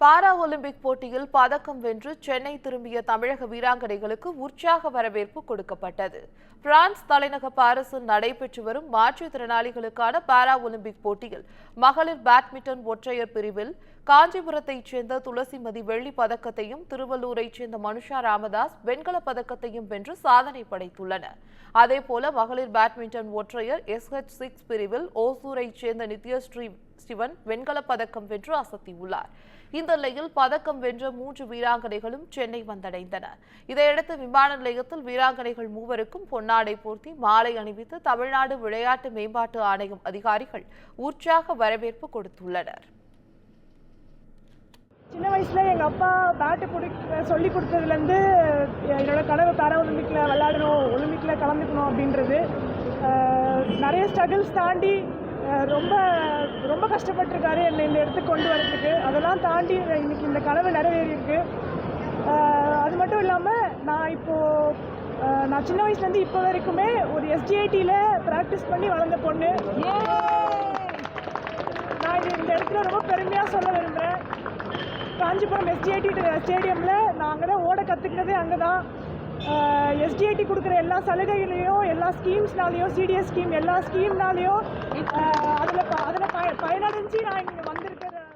Para Olympic போட்டியில் பதக்கம் வென்று சென்னை திரும்பிய தமிழக வீராங்கனைகளுக்கு உற்சாக வரவேற்பு கொடுக்கப்பட்டது. பிரான்ஸ் தலைநகர் பாரிஸில் நடைபெற்று வரும் மாற்றுத்திறனாளிகளுக்கான பாரா ஒலிம்பிக் போட்டியில் மகளிர் பேட்மிண்டன் ஒற்றையர் பிரிவில் காஞ்சிபுரத்தைச் சேர்ந்த துளசிமதி வெள்ளி பதக்கத்தையும் திருவள்ளூரைச் சேர்ந்த மனுஷா ராமதாஸ் வெண்கல பதக்கத்தையும் வென்று சாதனை படைத்துள்ளனர் அதேபோல மகளிர் பேட்மிண்டன் ஒற்றையர் எஸ்ஹெச் சிக்ஸ் பிரிவில் ஓசூரைச் சேர்ந்த நித்யஸ்ரீ சிவன் வெண்கலப் பதக்கம் வென்று அசத்தியுள்ளார். இந்த நிலையில் பதக்கம் வென்ற மூன்று வீராங்கனைகளும் சென்னை வந்தடைந்தனர் இதையடுத்து விமான நிலையத்தில் வீராங்கனைகள் மூவருக்கும் பொன்னாடை போர்த்தி மாலை அணிவித்து தமிழ்நாடு விளையாட்டு மேம்பாட்டு ஆணையம் அதிகாரிகள் உற்சாக வரவேற்பு கொடுத்துள்ளனர். சின்ன வயசில் எங்கள் அப்பா பேட்டு பிடி சொல்லி கொடுத்ததுலேருந்து என்னோட கனவு பேரா ஒலிம்பிக்கில் விளையாடணும் ஒலிம்பிக்கில் கலந்துக்கணும் அப்படின்றது நிறைய ஸ்ட்ரகிள்ஸ் தாண்டி ரொம்ப ரொம்ப கஷ்டப்பட்டிருக்காரு என்னை இந்த இடத்துக்கு கொண்டு வரதுக்கு. அதெல்லாம் தாண்டி இன்னைக்கு இந்த கனவு நிறைவேறியிருக்கு. அது மட்டும் இல்லாமல் நான் இப்போது நான் சின்ன வயசுலேருந்து இப்போ வரைக்குமே ஒரு எஸ்டிஐடியில் ப்ராக்டிஸ் பண்ணி வளர்ந்த பொண்ணு. நான் இது இந்த இடத்துல ரொம்ப பெருமையாக சொல்ல விரும்புகிறேன் காஞ்சிபுரம் எஸ்டிஐடி ஸ்டேடியமில் நான் அங்கே தான் ஓட கற்றுக்கினதே அங்கே தான் எஸ்டிஐடி கொடுக்குற எல்லா சலுகைகளையும் எல்லா ஸ்கீம்ஸ்னாலேயும் சிடிஎஸ் ஸ்கீம் எல்லா ஸ்கீம்னாலேயும் அதில் அதில் ப பயனடைஞ்சு நான் இங்கே வந்திருக்கிறேன்.